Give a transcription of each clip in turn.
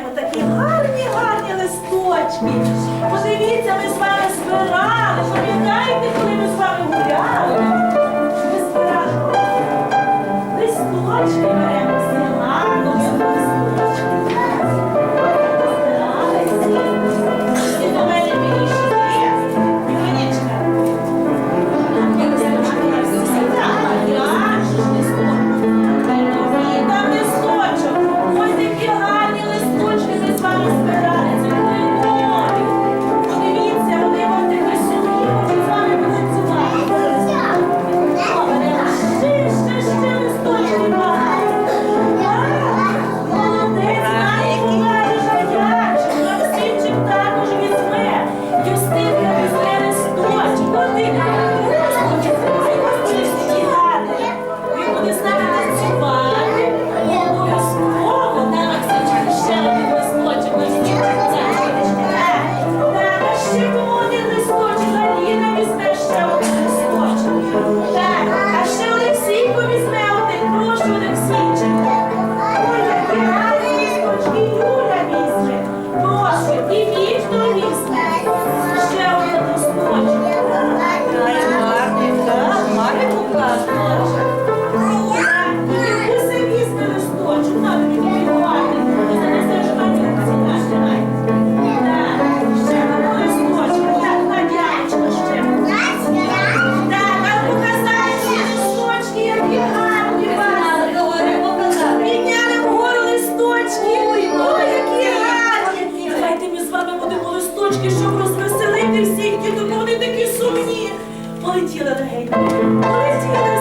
маємо такі гарні, гарні листочки. Подивіться, ми з вами збирали. Пам'ятаєте, коли ми з вами були? доріжки, щоб розвеселити всіх, діток, вони такі сумні. Полетіла легенько, полетіла.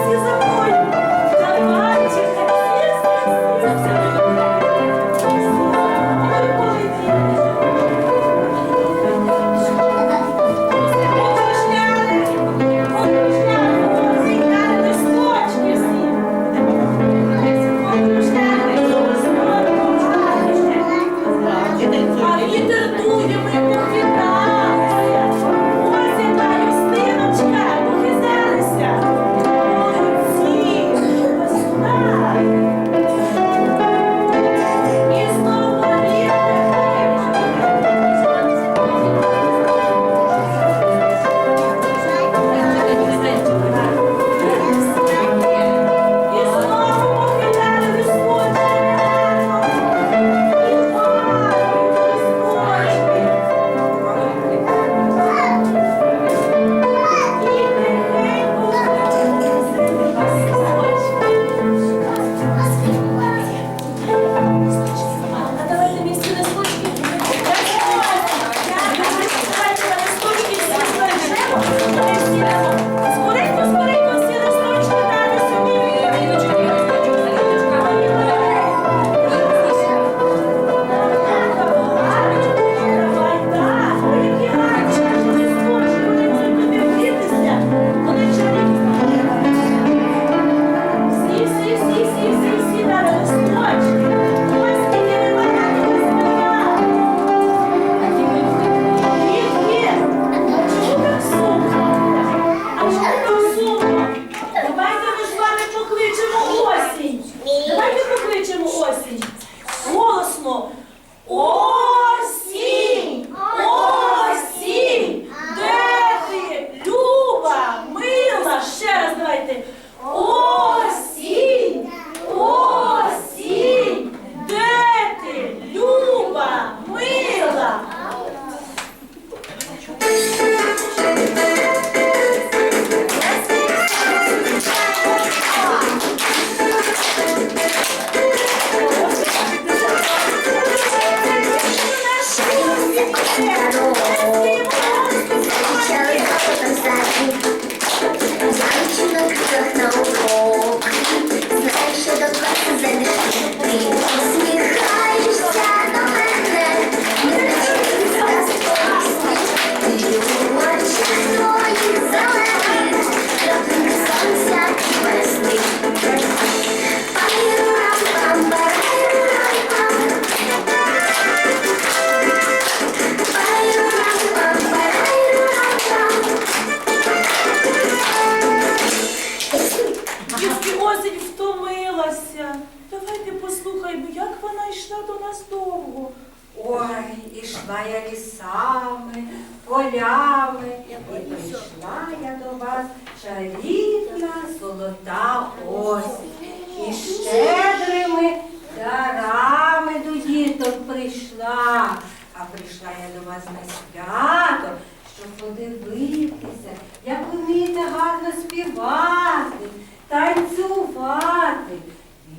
співати, танцювати,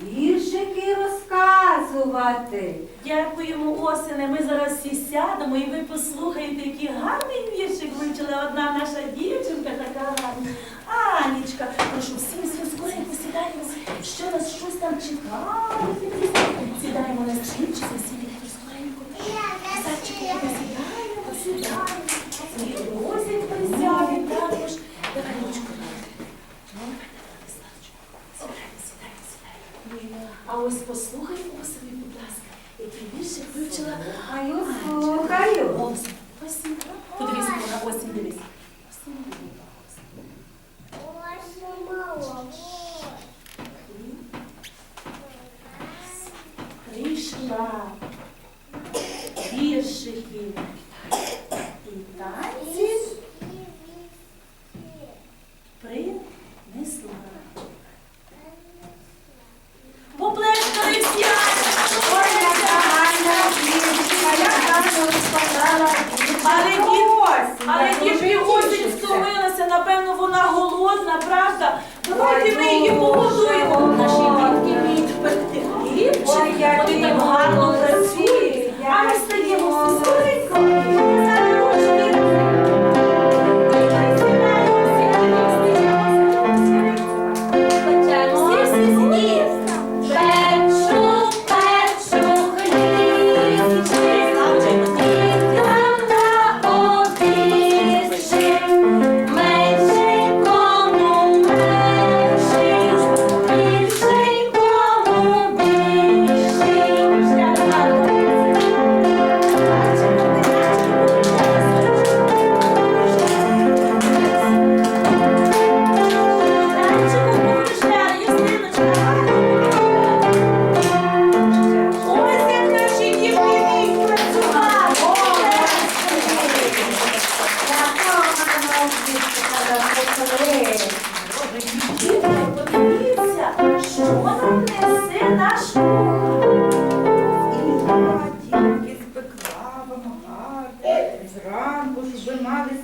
віршики розказувати. Дякуємо, осене. Ми зараз всі сядемо і ви послухаєте, який гарний віршик вивчила одна наша дівчинка, така гарна. Анічка, прошу всім всім скоренько сідаємо, що нас щось там чекає. Сідаємо на стрічці, сідаємо скоренько. Зачекаємо, сідаємо, сідаємо. І розі А ось послухаймо собі, будь ласка, який більше включила. А я слухаю. Є півосінь стомилася, напевно, вона голодна, правда. Давайте ми її погодуємо. Наші матки відпити хліб.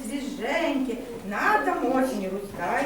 свіженькі, на тамочині рускай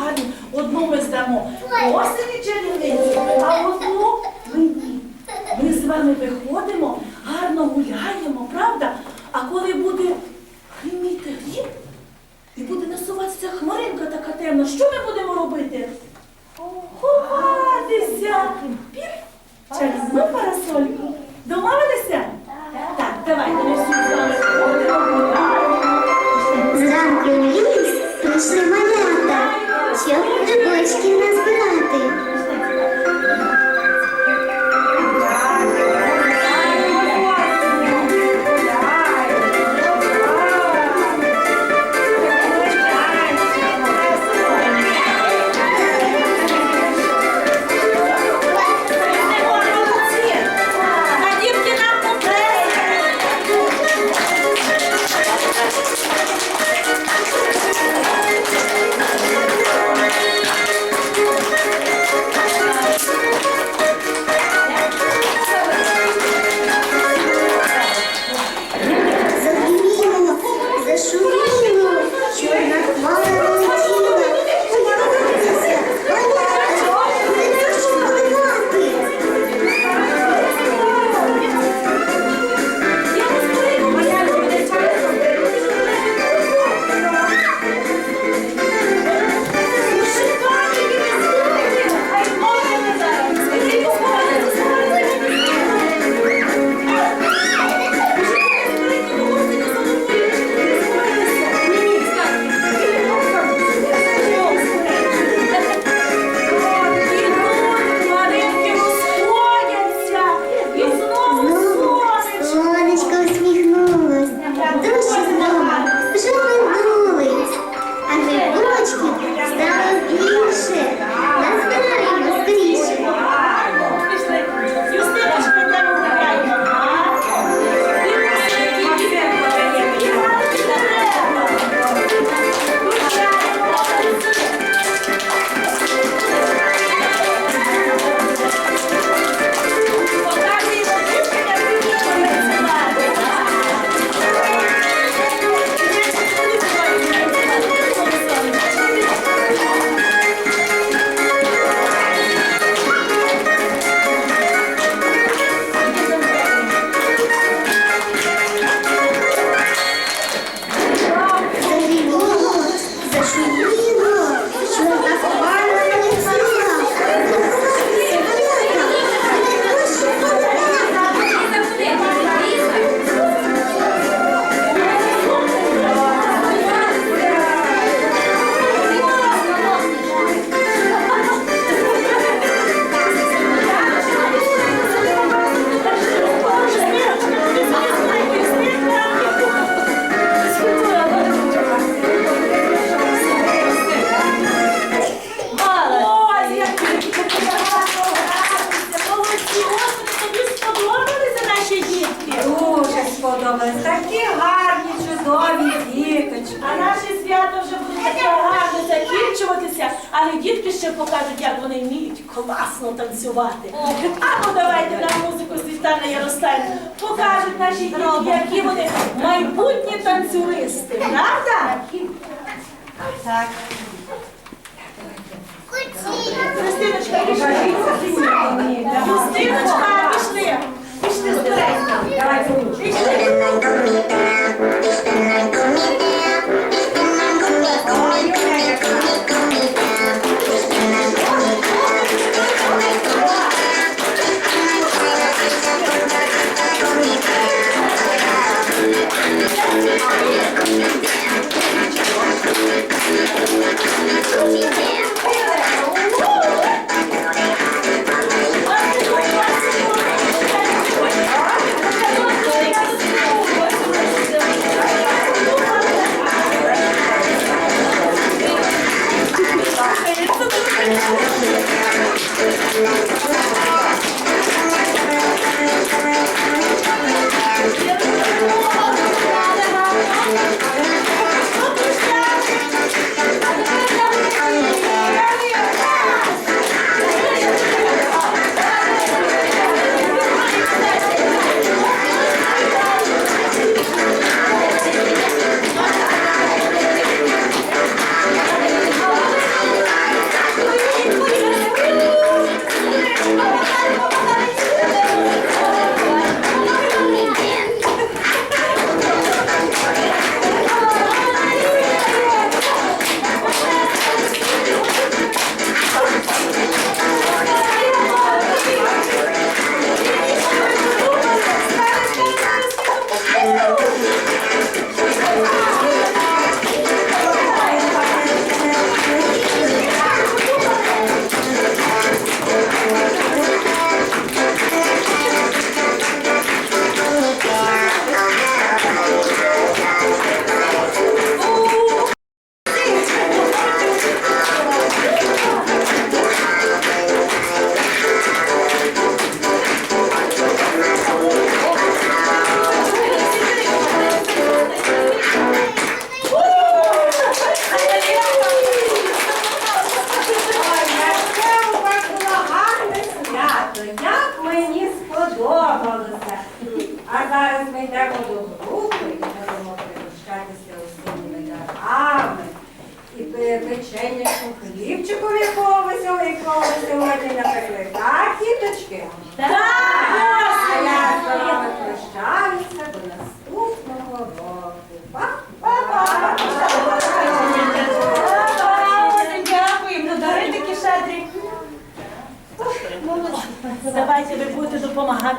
гарні. Одну ми здамо осені чарівниці, а от. Але дітки ще покажуть, як вони вміють класно танцювати. Або ну, давайте на музику Світлана Яростаєва покажуть наші діти, які вони майбутні танцюристи. Правда? Так. Христиночка, пішли. Христиночка, пішли. Пішли, збирайся. Давай, Пішли.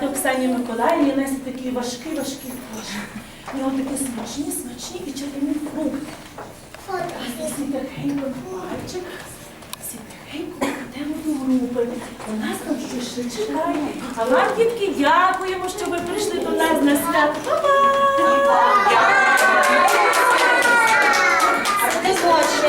Допомагати Оксані Миколаївні нести такі важкі, важкі коші. У нього такі смачні, смачні і чарівні фрукти. А всі тихенько на пальчик, всі тихенько йдемо до групи. У нас там щось ще чекає. А вам, дітки, дякуємо, що ви прийшли до нас на свято. Па-па! Не хоче.